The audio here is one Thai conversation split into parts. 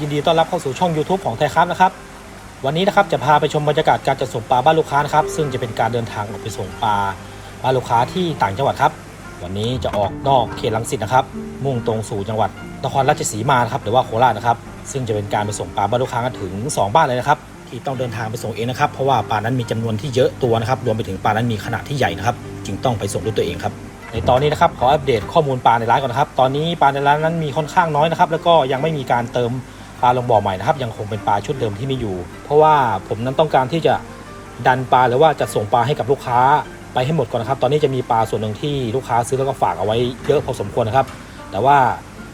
ยินดีต้อนรับเข้าสู่ช่อง YouTube ของไทยครับนะครับ วันนี้นะครับจะพาไปชมบรรยากาศการจัดส่งปลาบ้านลูกค้านะครับ ซึ่งจะเป็นการเดินทางออกไปส่งปลาบ้านลูกค้าที่ต่างจังหวัดครับ วันนี้จะออกนอกเขตลังสิตนะครับ มุ่งตรงสู่จังหวัดนครราชสีมาครับหรือว่าโคราชนะครับ ซึ่งจะเป็นการไปส่งปลาบ้านลูกค้ากันถึง 2 บ้านเลยนะครับ ที่ต้องเดินทางไปส่งเองนะครับ เพราะว่าปลานั้นมีจำนวนที่เยอะตัวนะครับ รวมไปถึงปลานั้นมีขนาดที่ใหญ่นะครับ จึงต้องไปส่งด้วยตัวเองครับในตอนนี้นะครับขออัปเดตข้อมูลปลาในร้านก่อนนะครับ ตอนนี้ปลาในร้านนั้นมีค่อนข้างน้อยนะครับ แล้วก็ยังไม่มีการเติม ลาลงบ่อใหม่นะครับ ยังคงเป็นปลาชุดเดิมที่มีอยู่ เพราะว่าผมนั้นต้องการที่จะดันปลาหรือว่าจะส่งปลาให้กับลูกค้าไปให้หมดก่อนนะครับ ตอนนี้จะมีปลาส่วนหนึ่งที่ลูกค้าซื้อแล้วก็ฝากเอาไว้เยอะพอสมควรนะครับ แต่ว่า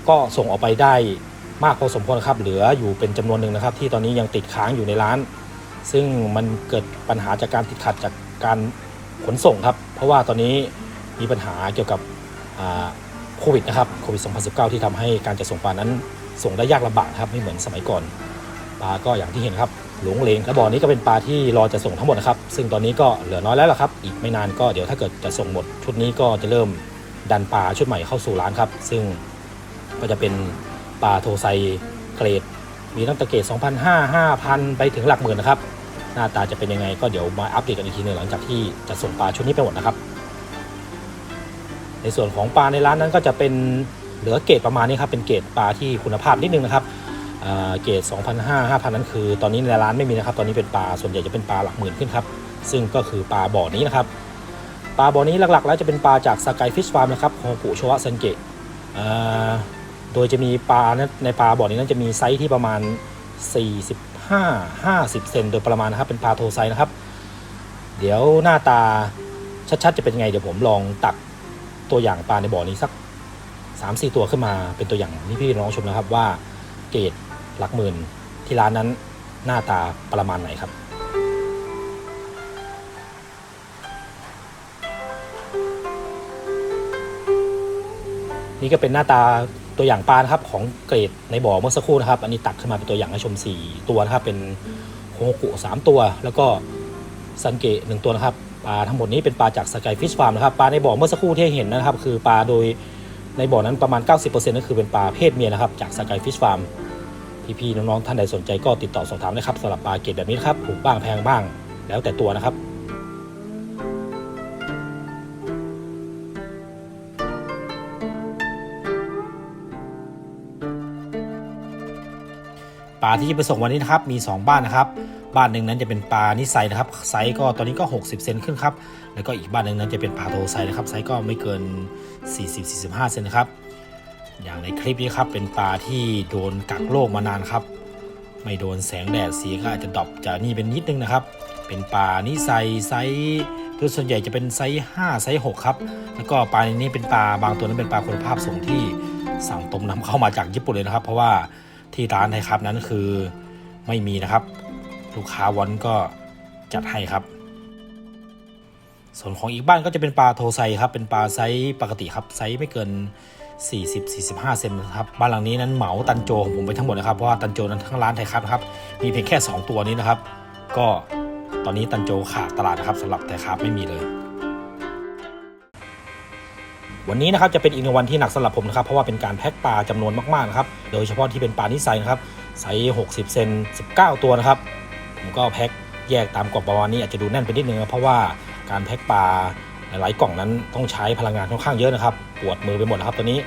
ก็ส่งออกไปได้มากพอสมควรนะครับ เหลืออยู่เป็นจำนวนหนึ่งนะครับ ที่ตอนนี้ยังติดค้างอยู่ในร้าน ซึ่งมันเกิดปัญหาจากการติดขัดจากการขนส่งครับ เพราะว่าตอนนี้มีปัญหาเกี่ยวกับโควิดนะครับ โควิด 2019 ที่ทำให้การจะส่งปลานั้น ส่งได้ยากลำบากครับไม่เหมือนสมัยก่อนปลาก็อย่างที่เห็นครับหลงเลงและบ่อนี้ก็เป็นปลาที่รอจะส่งทั้งหมดนะครับ ซึ่งตอนนี้ก็เหลือน้อยแล้วล่ะครับ อีกไม่นานก็เดี๋ยวถ้าเกิดจะส่งหมด ชุดนี้ก็จะเริ่มดันปลาชุดใหม่เข้าสู่ร้านครับ ซึ่งก็จะเป็นปลาโทไซเกรด มีตั้งแต่เกรด2,500 5,000 ไปถึงหลักหมื่นนะครับ หน้าตาจะเป็นยังไงก็เดี๋ยวมาอัปเดตกันอีกทีหนึงหลังจากที่จะส่งปลาชุดนี้ไปหมดนะครับ ในส่วนของปลาในร้านนั้นก็จะเป็น เหลือเกรดประมาณนี้ครับเป็นเกรดปลาที่คุณภาพนิดนึงนะครับเกรด2,500 5,000 นั้นคือ ตอนนี้ในร้านไม่มีนะครับ ตอนนี้เป็นปลาส่วนใหญ่จะเป็นปลาหลักหมื่นขึ้นครับ ซึ่งก็คือปลาบ่อนี้นะครับ ปลาบ่อนี้หลักๆ แล้วจะเป็นปลาจากสกายฟิชฟาร์มนะครับโฮกุชวะซันเกะโดยจะมีปลาในปลาบ่อนี้นั้นจะมีไซส์ที่ประมาณ 45 50 เซนโดยประมาณนะครับ เป็นปลาโทไซนะครับ เดี๋ยวหน้าตาชัดๆ จะเป็นไง เดี๋ยวผมลองตักตัวอย่างปลาในบ่อนี้สัก 3-4 ตัวขึ้นมาเป็นตัวอย่างให้พี่น้องชมนะครับว่าเกรดหลักหมื่นที่ร้านนั้นหน้าตาประมาณไหนครับนี่ก็เป็นหน้าตาตัวอย่างปลานะครับของเกรดในบ่อเมื่อสักครู่นะครับ อันนี้ตักขึ้นมาเป็นตัวอย่างให้ชม 4 ตัวนะครับ เป็นโคโฮกุ3ตัว แล้วก็ซันเกะหนึ่งตัวนะครับปลาทั้งหมดนี้เป็นปลาจากสกายฟิชฟาร์มนะครับปลาในบ่อเมื่อสักครู่ที่เห็นนะครับ คือปลาโดย ในบ่อนั้นประมาณ 90%ก็คือเป็นปลาเพศเมียนะครับ จากสกายฟิชฟาร์มพี่ๆน้องๆท่านใดสนใจก็ติดต่อสอบถามได้ครับสำหรับปลาเกรดแบบนี้ครับถูกบ้างแพงบ้าง แล้วแต่ตัวนะครับปลาที่จะไปส่งวันนี้นะครับมี 2 บ้านนะครับ บ้านหนึ่งนั้นจะเป็นปลานิสัยนะครับไซส์ก็ตอนนี้ก็ 60 เซนขึ้นครับแล้วก็อีกบ้านหนึ่งนั้นจะเป็นปลาโทไซนะครับไซส์ก็ไม่เกิน 40-45 เซนนะครับอย่างในคลิปนี้ครับเป็นปลาที่โดนกักโรคมานานครับ ไม่โดนแสงแดดสีก็อาจจะดรอปจากนี่เป็นนิดนึงนะครับ เป็นปลานิไซไซส์โดยส่วนใหญ่จะเป็นไซส์5ไซส์6ครับแล้วก็ปลาในนี้เป็นปลาบางตัวนั้นเป็นปลาคุณภาพสูงที่สั่งตรงนำเข้ามาจากญี่ปุ่นเลยนะครับ เพราะว่าที่ร้านไทยครับนั้นคือไม่มีนะครับ ลูกค้าวอนก็จัดให้ครับ ส่วนของอีกบ้านก็จะเป็นปลาโทไซครับเป็นปลาไซส์ปกติครับไซส์ไม่เกิน 40-45 เซนนะครับบ้านหลังนี้นั้นเหมาตันโจของผมไปทั้งหมดนะครับเพราะว่าตันโจนั้นทั้งร้านไทยครับครับมีเพียงแค่ 2 ตัวนี้นะครับ ก็ตอนนี้ตันโจขาดตลาดนะครับสำหรับไทยครับไม่มีเลยวันนี้นะครับจะเป็นอีกหนึ่งวันที่หนักสำหรับผมนะครับเพราะว่าเป็นการแพ็คปลาจำนวนมากๆนะครับโดยเฉพาะที่เป็นปลานิสัยนะครับไซส์60 เซน 19 ตัวนะครับ ผมก็แพ็คแยกตามกล่องประมาณนี้อาจจะดูแน่นไปนิดนึงนะเพราะว่าการแพ็คปลาหลายๆกล่องนั้นต้องใช้พลังงานค่อนข้างเยอะนะครับปวดมือไปหมดนะครับตัวนี้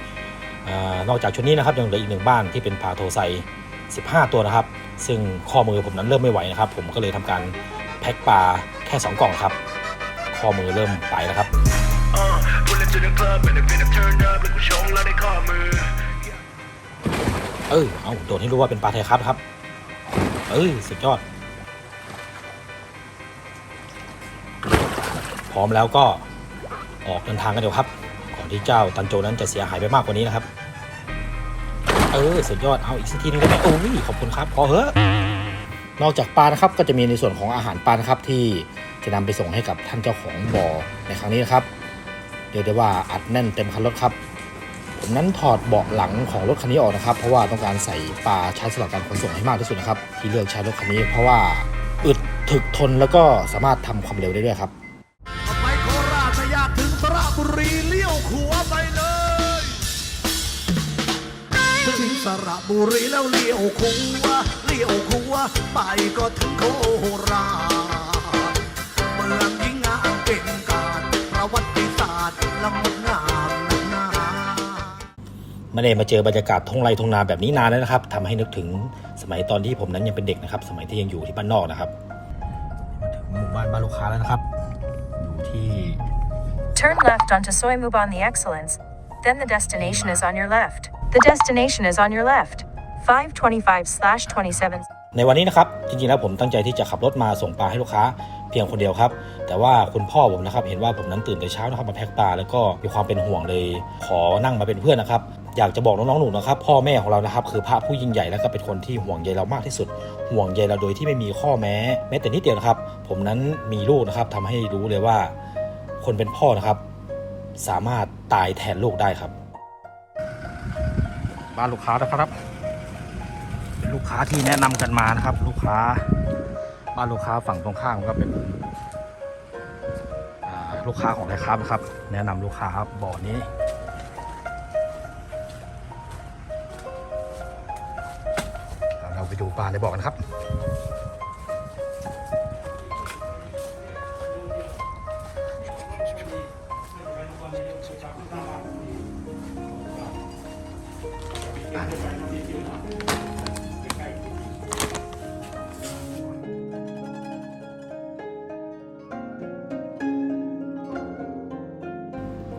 นอกจากชุดนี้นะครับยังเหลืออีกหนึ่งบ้านที่เป็นปลาโทไซ 15 ตัวนะครับ ซึ่งข้อมือผมนั้นเริ่มไม่ไหวนะครับ ผมก็เลยทำการแพ็คปลาแค่ 2 กล่องครับ ข้อมือเริ่มไปแล้วครับเออเอาโดดให้รู้ว่าเป็นปลาไทยครับครับ เอ้ยสุดยอด พร้อมแล้วก็ออกเดินทางกันเดี๋ยวครับ ก่อนที่เจ้าตันโจนั้นจะเสียหายไปมากกว่านี้นะครับ เออสุดยอดเอาอีกสักทีนึงได้ไหมโอ้ยขอบคุณครับพอเหอะนอกจากปลานะครับก็จะมีในส่วนของอาหารปลานะครับที่จะนำไปส่งให้กับท่านเจ้าของบ่อในครั้งนี้นะครับเรียกได้ว่าอัดแน่นเต็มคันรถครับผมนั้นถอดเบาะหลังของรถคันนี้ออกนะครับ เพราะว่าต้องการใส่ปลาใช้สำหรับการขนส่งให้มากที่สุดนะครับที่เลือกใช้รถคันนี้ เพราะว่าอึดถึกทนแล้วก็สามารถทำความเร็วได้ด้วยครับ สระบุรีแล้วเลี้ยวคัวเลี้ยวคัวไปก็ถึงโคราชเมืองยิ่งงามเป็นการประวัติศาสตร์ละมุดงามนักหนาไม่ได้มาเจอบรรยากาศทุ่งไร่ทุ่งนาแบบนี้นานแล้วนะครับทำให้นึกถึงสมัยตอนที่ผมนั้นยังเป็นเด็กนะครับ สมัยที่ยังอยู่ที่บ้านนอกนะครับมาถึงหมู่บ้านบ้านลูกค้าแล้วนะครับ อยู่ที่ Turn left onto Soy Muban the Excellence. Then the destination is on your left. The destination is on your left. 525/27ในวันนี้นะครับจริงๆแล้วผมตั้งใจที่จะขับรถมาส่งปลาให้ลูกค้าเพียงคนเดียวครับ แต่ว่าคุณพ่อผมนะครับเห็นว่าผมนั้นตื่นแต่เช้านะครับมาแพ็คปลาแล้วก็มีความเป็นห่วงเลย ขอนั่งมาเป็นเพื่อนนะครับอยากจะบอกน้องๆหนูนะครับพ่อแม่ของเรานะครับคือพระผู้ยิ่งใหญ่แล้วก็เป็นคนที่ห่วงใยเรามากที่สุด ห่วงใยเราโดยที่ไม่มีข้อแม้ แม้แต่นิดเดียวนะครับ ผมนั้นมีลูกนะครับทำให้รู้เลยว่า คนเป็นพ่อนะครับ สามารถตายแทนลูกได้ครับ บ้านลูกค้านะครับ เป็นลูกค้าที่แนะนำกันมานะครับ ลูกค้าบ้านลูกค้าฝั่งตรงข้ามก็เป็นลูกค้าของไทยครับนะครับ แนะนำลูกค้าบ่อนี้เราไปดูปลาในบ่อกันครับ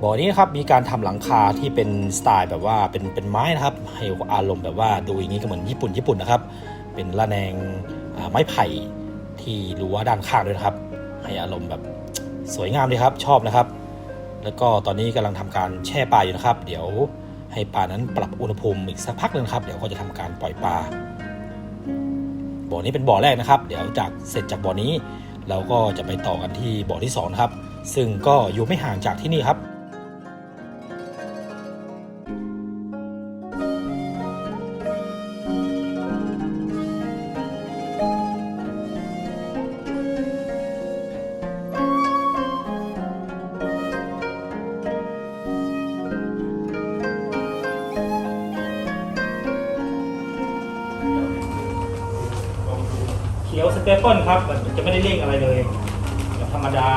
บ่อนี้นะครับมีการทำหลังคาที่เป็นสไตล์แบบว่าเป็นเป็นไม้นะครับให้อารมณ์แบบว่าดูอย่างนี้ก็เหมือนญี่ปุ่นญี่ปุ่นนะครับ เป็นระแนงอ่าไม้ไผ่ที่รั้วด้านข้างด้วยนะครับ ให้อารมณ์แบบสวยงามเลยครับชอบนะครับ แล้วก็ตอนนี้กำลังทำการแช่ปลาอยู่นะครับ เดี๋ยว ให้ปลานั้นปรับอุณหภูมิอีกสักพักหนึงครับเดี๋ยวก็จะทำการปล่อยปลาบ่อนี้เป็นบ่อแรกนะครับ เดี๋ยวจากเสร็จจากบ่อนี้ เราก็จะไปต่อกันที่บ่อที่สองครับซึ่งก็อยู่ไม่ห่างจากที่นี่ครับ ขียวสเตเปิลครับมันจะไม่ได้เร่งอะไรเลยแบบธรรมดา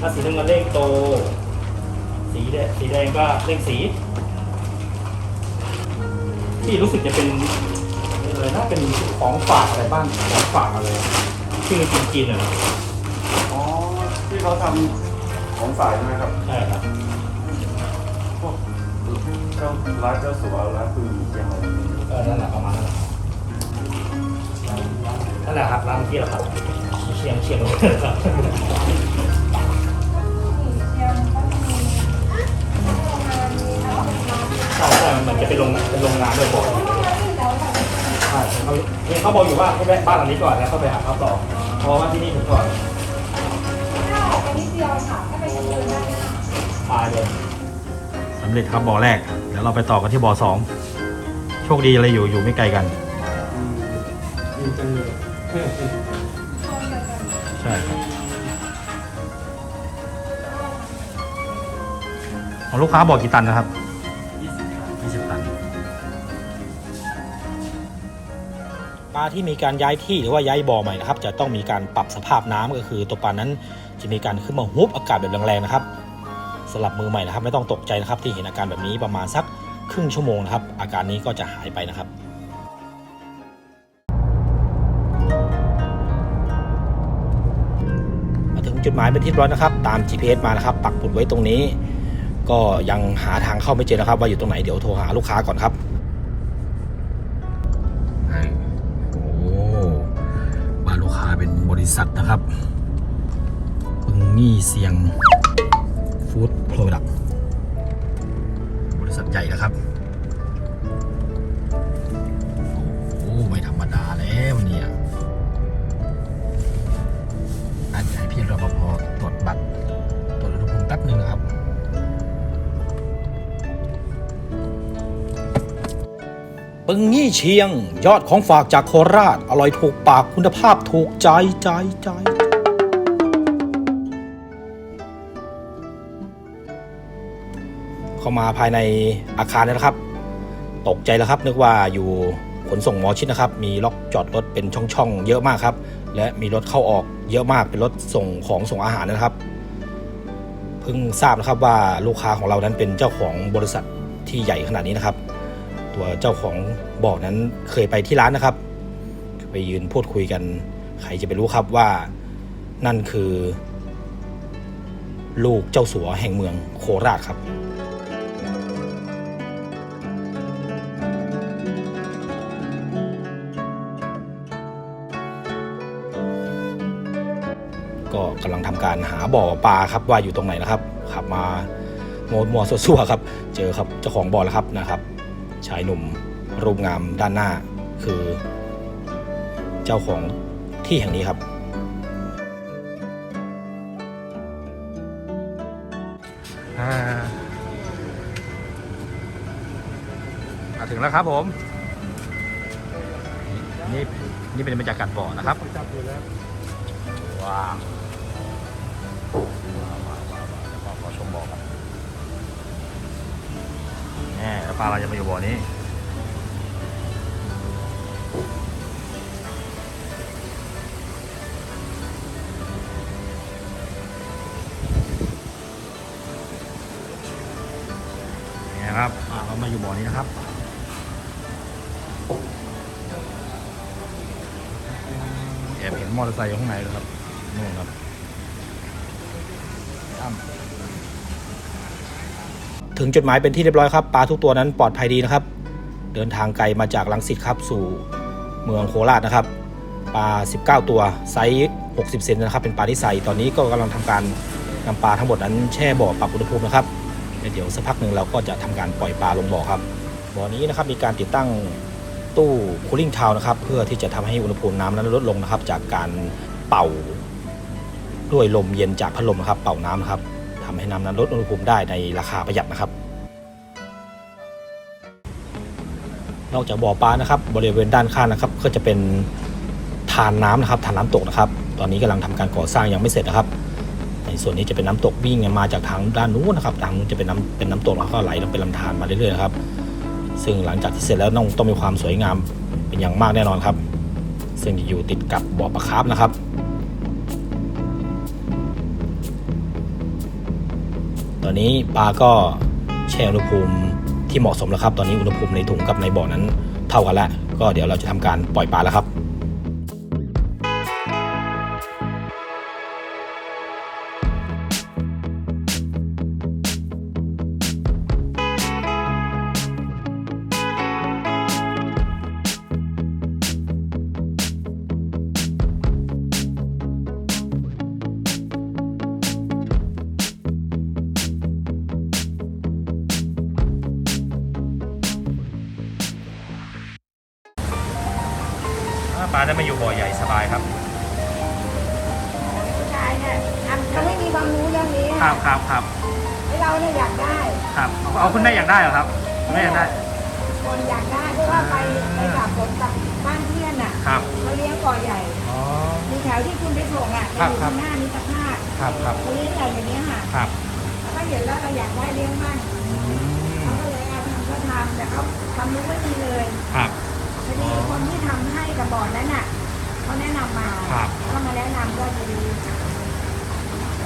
ถ้าสีน้ำเงินเร่งโต สีแดงสีแดงก็เร่งสีที่รู้สึกจะเป็นอะไรนะเป็นของฝากอะไรบ้างของฝากอะไรชื่อจีนๆอะนะอ๋อที่เขาทำของฝายใช่ไหมครับใช่ครับพวกเจ้าร้านเจ้าสัวร้านปืนเชียงอะไรเออนั่นแหละประมาณ นั้นแหละนั่นแหละครับร้านเมื่อกี้แหละครับเชียงเชียงครับใช่ใช่มันจะเป็นโรงเป็นโรงงานด้วยบอกใช่เขาเนี่ยเขาบอกอยู่ว่าให้แวะบ้านหลังนี้ก่อนแล้วเข้าไปหาเขาต่อเพราะว่าที่นี่ถึงก่อนตายเลยสำเร็จครับบ่อแรก เดี๋ยวเราไปต่อกันที่บ่อสองโชคดีอะไรอยู่อยู่ไม่ไกลกัน ดีจังเลย ใช่ครับของลูกค้าบอกกี่ตันนะครับ20ตัน ปลาที่มีการย้ายที่หรือว่าย้ายบ่อใหม่นะครับ จะต้องมีการปรับสภาพน้ำก็คือ ตัวปลานั้นจะมีการขึ้นมาฮุบอากาศแบบแรงๆนะครับสำหรับมือใหม่นะครับ ไม่ต้องตกใจนะครับที่เห็นอาการแบบนี้ประมาณสักครึ่งชั่วโมงนะครับ อาการนี้ก็จะหายไปนะครับ จุดหมายเป็นที่ร้อยนะครับ ตาม GPS มานะครับ ปักหมุดไว้ตรงนี้ ก็ยังหาทางเข้าไม่เจอนะครับ ว่าอยู่ตรงไหนเดี๋ยวโทรหาลูกค้าก่อนครับโอ้บ้านลูกค้าเป็นบริษัทนะครับปึงนี่เสียงฟู้ดโปรดักบริษัทใหญ่นะครับ ปึงยี่เชียง ยอดของฝากจากโคราช อร่อยถูกปากคุณภาพถูกใจใจใจ เข้ามาภายในอาคารนะครับ ตกใจแล้วครับ นึกว่าอยู่ขนส่งหมอชิดนะครับ มีล็อกจอดรถเป็นช่องๆ เยอะมากครับ และมีรถเข้าออกเยอะมากเป็นรถส่งของส่งอาหารนะครับ เพิ่งทราบนะครับว่าลูกค้าของเรานั้นเป็นเจ้าของบริษัทที่ใหญ่ขนาดนี้นะครับ ตัวเจ้าของบ่อนั้นเคยไปที่ร้านนะครับ ไปยืนพูดคุยกัน ใครจะไปรู้ครับว่านั่นคือ ลูกเจ้าสัวแห่งเมืองโคราชครับก็กำลังทำการหาบ่อปลาครับว่าอยู่ตรงไหนนะครับขับมาโมวมัวซัวๆครับ เจอครับเจ้าของบ่อแล้วครับนะครับ ชายหนุ่มรูปงามด้านหน้าคือ เจ้าของที่แห่งนี้ครับ มาถึงแล้วครับผม นี่นี่เป็นบรรยากาศบ่อนะครับว้าวว้าว ปลาเราจะมาอยู่บ่อนี้นี่ครับเรามาอยู่บ่อนี้นะครับแอบเห็นมอเตอร์ไซค์อยู่ข้างในเลยครับนู่นครับ ถึงจุดหมายเป็นที่เรียบร้อยครับปลาทุกตัวนั้นปลอดภัยดีนะครับ เดินทางไกลมาจากลังสิตครับสู่เมืองโคราชนะครับ ปลา 19 ตัวไซส์60 เซนนะครับ เป็นปลาที่ใส่ตอนนี้ก็กำลังทำการนำปลาทั้งหมดนั้นแช่บ่อปรับอุณหภูมินะครับเดี๋ยวสักพักหนึ่งเราก็จะทำการปล่อยปลาลงบ่อครับบ่อนี้นะครับมีการติดตั้งตู้คูลิ่งทาวนะครับ เพื่อที่จะทำให้อุณหภูมิน้ำนั้นลดลงนะครับ จากการเป่าด้วยลมเย็นจากพัดลมนะครับ เป่าน้ำนะครับ ทำให้น้ำนั้นลดอุณหภูมิได้ในราคาประหยัดนะครับ นอกจากบ่อปลานะครับ บริเวณด้านข้างนะครับ ก็จะเป็นทานน้ำนะครับทานน้ำตกนะครับ ตอนนี้กำลังทำการก่อสร้างยังไม่เสร็จนะครับในส่วนนี้จะเป็นน้ำตกวิ่งมาจากทางด้านนู้นนะครับทางนู้นจะเป็นน้ำเป็นน้ำตกแล้วก็ไหลลงเป็นลำธารมาเรื่อยๆนะครับ ซึ่งหลังจากที่เสร็จแล้วต้องต้องมีความสวยงามเป็นอย่างมากแน่นอนครับ ซึ่งจะอยู่ติดกับบ่อปลาคาร์ฟนะครับ ตอนนี้ปลาก็แช่อุณหภูมิที่เหมาะสมแล้วครับ ตอนนี้อุณหภูมิในถุงกับในบ่อนั้นเท่ากันแล้ว ก็เดี๋ยวเราจะทำการปล่อยปลาแล้วครับ ปลาได้มาอยู่บ่อใหญ่สบายครับผู้ชายเนี่ยทำเขาไม่มีความรู้เรื่องนี้ครับครับครับให้เราเนี่ยอยากได้ครับเอาคุณแม่อยากได้เหรอครับคุณแม่อยากได้คนอยากได้เพราะว่าไปไปกับผมกับบ้านเพื่อนอะครับเขาเลี้ยงก่อใหญ่อ๋อ มีแถวที่คุณไปส่งอะครับอยู่ครับข้างหน้านิตรภาพครับครับเขาเลี้ยงใหญ่อย่างนี้ยค่ะครับแล้วก็เห็นแล้วเราอยากได้เลี้ยงบ้างเขาก็เลยเอาทำก็ทำแต่เขาทำรู้ไม่ดีเลย ครับ พอดีคนที่ทำให้กับบอร์ดนั้นอะเขาแนะนำมาครับ เขามาแนะนำก็ดี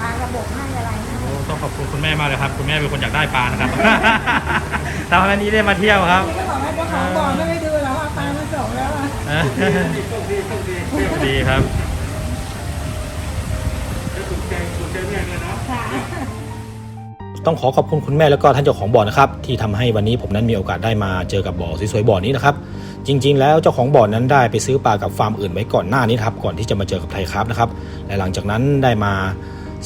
วางระบบให้อะไรให้โอ้ต้องขอบคุณคุณแม่มากเลยครับ คุณแม่เป็นคนอยากได้ปลานะครับ ทำให้วันนี้ได้มาเที่ยวครับนี่ก็บอกให้เจ้าของบ่อไม่ไปดูแล้วว่าปลามาส่งแล้วอะดีครับค่ะ ต้องขอขอบคุณคุณแม่แล้วก็ท่านเจ้าของบ่อนะครับที่ทำให้วันนี้ผมนั้นมีโอกาสได้มาเจอกับบ่อสวยๆบ่อนี้นะครับ จริง ๆ แล้วเจ้าของบ่อนั้นได้ไปซื้อปลากับฟาร์มอื่นไว้ก่อนหน้านี้ครับก่อนที่จะมาเจอกับไทยครับนะครับและหลังจากนั้นได้มา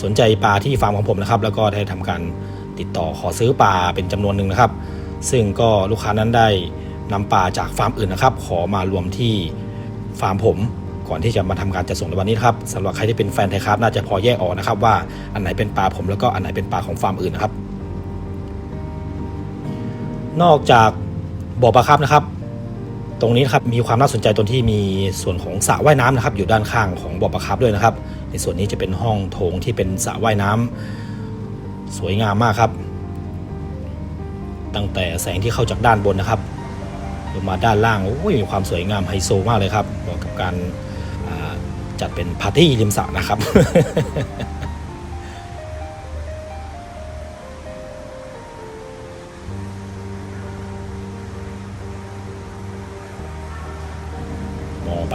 สนใจปลาที่ฟาร์มของผมนะครับ แล้วก็ได้ทำการติดต่อขอซื้อปลาเป็นจำนวนหนึ่งนะครับ ซึ่งก็ลูกค้านั้นได้นำปลาจากฟาร์มอื่นนะครับ ขอมารวมที่ฟาร์มผมก่อนที่จะมาทำการจัดส่งในวันนี้ครับสำหรับใครที่เป็นแฟนไทยครับน่าจะพอแยกออกนะครับ ว่าอันไหนเป็นปลาผมแล้วก็อันไหนเป็นปลาของฟาร์มอื่นนะครับ นอกจากบ่อปลาครับนะครับ ตรงนี้นะครับมีความน่าสนใจตรงที่มีส่วนของสระว่ายน้ำนะครับ อยู่ด้านข้างของบ่อปลาครับด้วยนะครับ ในส่วนนี้จะเป็นห้องโถงที่เป็นสระว่ายน้ำสวยงามมากครับ ตั้งแต่แสงที่เข้าจากด้านบนนะครับลงมาด้านล่างโอ้ยมีความสวยงามไฮโซมากเลยครับเหมาะกับการจัดเป็นปาร์ตี้ริมสระนะครับ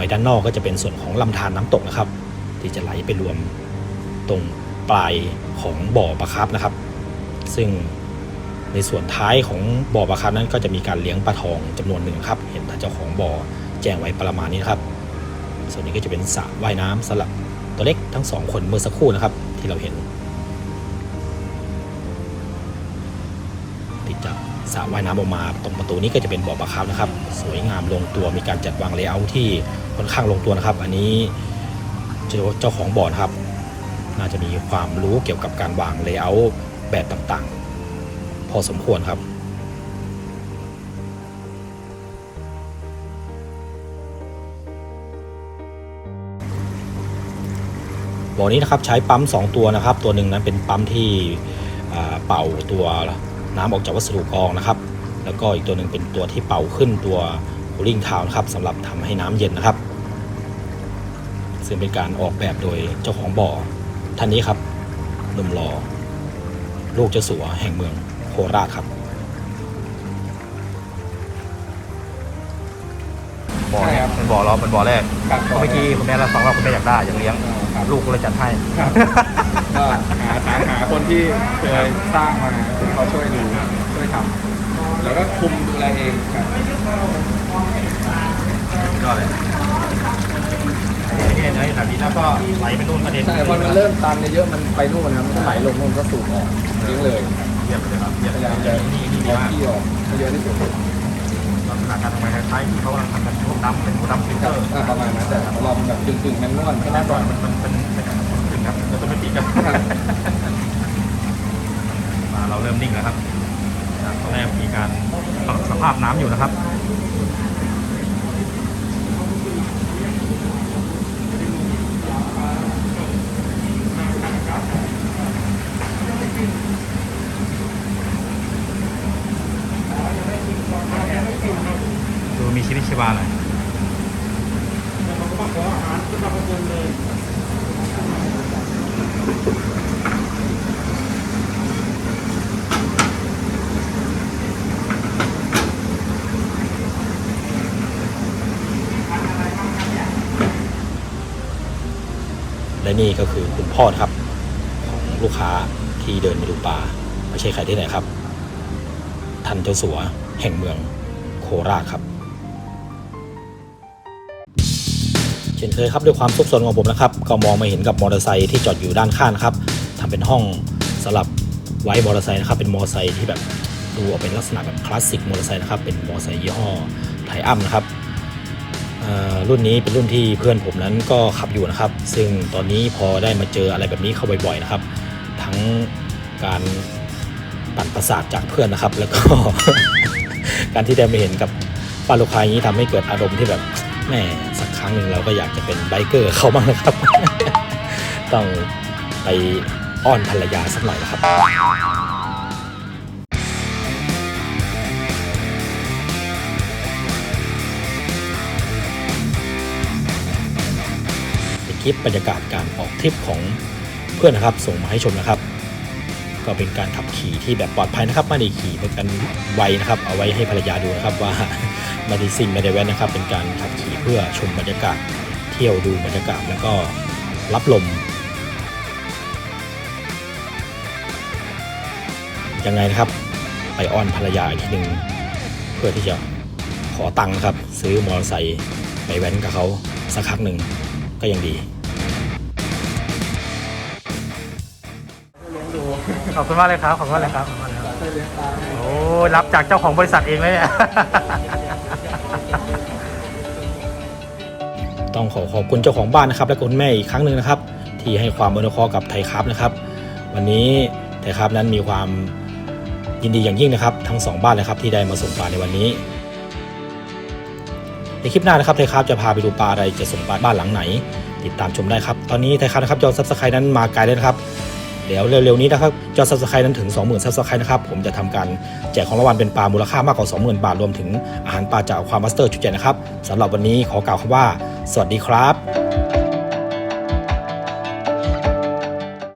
ไปด้านนอกก็จะเป็นส่วนของลำธารน้ำตกนะครับ ที่จะไหลไปรวมตรงปลายของบ่อปลาคาร์ฟนะครับ ซึ่งในส่วนท้ายของบ่อปลาคาร์ฟนั้นก็จะมีการเลี้ยงปลาทองจำนวนหนึ่งครับ เห็นท่างเจ้าของบ่อแจ้งไว้ประมาณนี้นครับ ส่วนนี้ก็จะเป็นสระว่ายน้ำสำหรับตัวเล็กทั้งสองคนเมื่อสักครู่นะครับ ที่เราเห็น ระว่ายน้ำออกมา ตรงประตูนี้ก็จะเป็นบ่อปลาคาร์ฟนะครับ สวยงามลงตัวมีการจัดวางเลเยอร์ที่ค่อนข้างลงตัวนะครับ อันนี้เจ้าเจ้าของบ่อนะครับ น่าจะมีความรู้เกี่ยวกับการวางเลเยอร์แบบต่างๆ พอสมควรครับบ่อนี้นะครับใช้ปั๊ม 2 ตัวนะครับ ตัวหนึ่งนั้นเป็นปั๊มที่เป่าตัว น้ำออกจากวัสดุกรองนะครับ แล้วก็อีกตัวหนึ่งเป็นตัวที่เป่าขึ้นตัว cooling tower นะครับสำหรับทำให้น้ำเย็นนะครับ ซึ่งเป็นการออกแบบโดยเจ้าของบ่อท่านนี้ครับหนุ่มหล่อลูกเจ้าสัวแห่งเมืองโคราชครับบ่อเนี่ยเป็นบ่อเราเป็นบ่อแรกครับเมื่อกี้คุณแม่เราฟังว่าคุณแม่อยากได้อยากเลี้ยง ลูกก็เลยจัดให้ครับ ก็หาถามหาคนที่เคยสร้างมาให้เขาช่วยดูช่วยทำแล้วก็คุมดูแลเองครับก็เลยนี่เนี่ยแบบนี้แล้วก็ไหลไปนู่นประเด็นใช่พอมันเริ่มตันเยอะๆมันไปนู่นครับมันก็ไหลลงนู่นก็สูบออกทิ้งเลยเยี่ยมเลยครับเยี่ยมพยายามจะนี่นี่ดีเอามากที่ออกให้เยอะที่สุดลักษณะการทำงานคล้ายๆที่เขากำลังทำกันพวกดำเป็นพวกดำฟิลเตอร์ อ่าประมาณนั้นแต่ของเรามันแบบกึ่งๆแมนนวลแค่นั้นก่อนมันมัน เราต้องไม่ติดกันมาเราเริ่มนิ่งแล้วครับตอนแรกมีการปรับสภาพน้ำอยู่นะครับดูมีชีวิตชีวาหน่อย และนี่ก็คือคุณพ่อครับ ของลูกค้าที่เดินมาดูปลาไม่ใช่ใครที่ไหนครับ ท่านเจ้าสัวแห่งเมืองโคราชครับ เช่นเคยครับด้วยความซุกซนของผมนะครับ ก็มองมาเห็นกับมอเตอร์ไซค์ที่จอดอยู่ด้านข้างครับทำเป็นห้องสำหรับไว้มอเตอร์ไซค์นะครับ เป็นมอเตอร์ไซค์ที่แบบดูออกเป็นลักษณะแบบคลาสสิกมอเตอร์ไซค์นะครับ เป็นมอเตอร์ไซค์ยี่ห้อไทอัมนะครับ รุ่นนี้เป็นรุ่นที่เพื่อนผมนั้นก็ขับอยู่นะครับ ซึ่งตอนนี้พอได้มาเจออะไรแบบนี้เข้าบ่อยๆนะครับ ทั้งการปั่นประสาทจากเพื่อนนะครับ แล้วก็ การที่ได้มาเห็นกับป้าลูกค้าอย่างนี้ทำให้เกิดอารมณ์ที่แบบแหม่สักครั้งหนึ่งเราก็อยากจะเป็นไบเกอร์เขาบ้างนะครับ ต้องไปอ้อนภรรยาสักหน่อยนะครับ คลิปบรรยากาศการออกทริปของเพื่อนนะครับ ส่งมาให้ชมนะครับ ก็เป็นการขับขี่ที่แบบปลอดภัยนะครับ ไม่ได้ขี่เป็นการไวนะครับ เอาไว้ให้ภรรยาดูนะครับว่าไม่ได้ซิ่งไม่ได้แว้นนะครับ เป็นการขับขี่เพื่อชมบรรยากาศเที่ยวดูบรรยากาศแล้วก็รับลมยังไงนะครับ ไปอ้อนภรรยาอีกทีหนึ่งเพื่อที่จะขอตังค์ครับ ซื้อมอเตอร์ไซค์ไปแว้นกับเขาสักครั้งหนึ่ง ก็ยังดี ขอบคุณมากเลยครับ ขอบคุณมากเลยครับ โอ้รับจากเจ้าของบริษัทเองเลยเนี่ย ต้องขอขอบคุณเจ้าของบ้านนะครับ และคุณแม่อีกครั้งหนึ่งนะครับ ที่ให้ความอนุเคราะห์กับไทยครับนะครับ วันนี้ไทยครับนั้นมีความยินดีอย่างยิ่งนะครับ ทั้งสองบ้านเลยครับที่ได้มาส่งปลาในวันนี้ ในคลิปหน้านะครับไทยครับจะพาไปดูปลาอะไรจะส่งปลาบ้านหลังไหน ติดตามชมได้ครับ ตอนนี้ไทยครับนะครับยอดซับสไครต์นั้นมาไกลเลยนะครับเดี๋ยวเร็วๆนี้นะครับยอดซับสไครต์นั้นถึง 20,000ซับสไครต์นะครับผมจะทำการแจกของรางวัลเป็นปลามูลค่ามากกว่า 20,000 บาทรวมถึงอาหารปลาจากความมาสเตอร์ชุดใหญ่นะครับสำหรับวันนี้ขอกล่าวคำว่า สวัสดีครับ